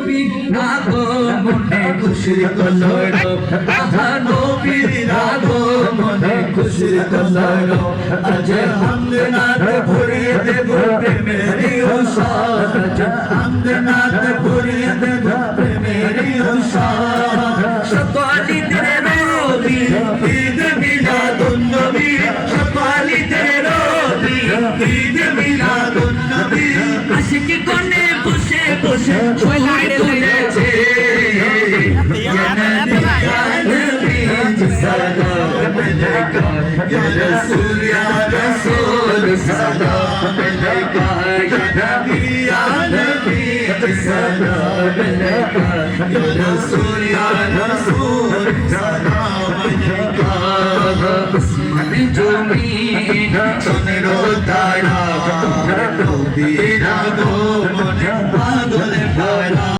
নবীর আগমনে খুশির কলরব। আহা নবীর আগমনে খুশির কলরব। আজ আমদনাথ ভরিয়ে দেব প্রেমের উষাদ আজ আমদনাথ ভরিয়ে দেব প্রেমের উষাদ সকলিদের রবি ঈদ মিলাদুন নবী। সকলিদের রবি ঈদ মিলাদুন নবী। আশিকি কোণে বসে বসে ছবি তুলেছে ইয়া নবী ইয়া নবী সালাম আলাইকা ইয়া রাসূল ইয়া রাসূল সালাম পাগল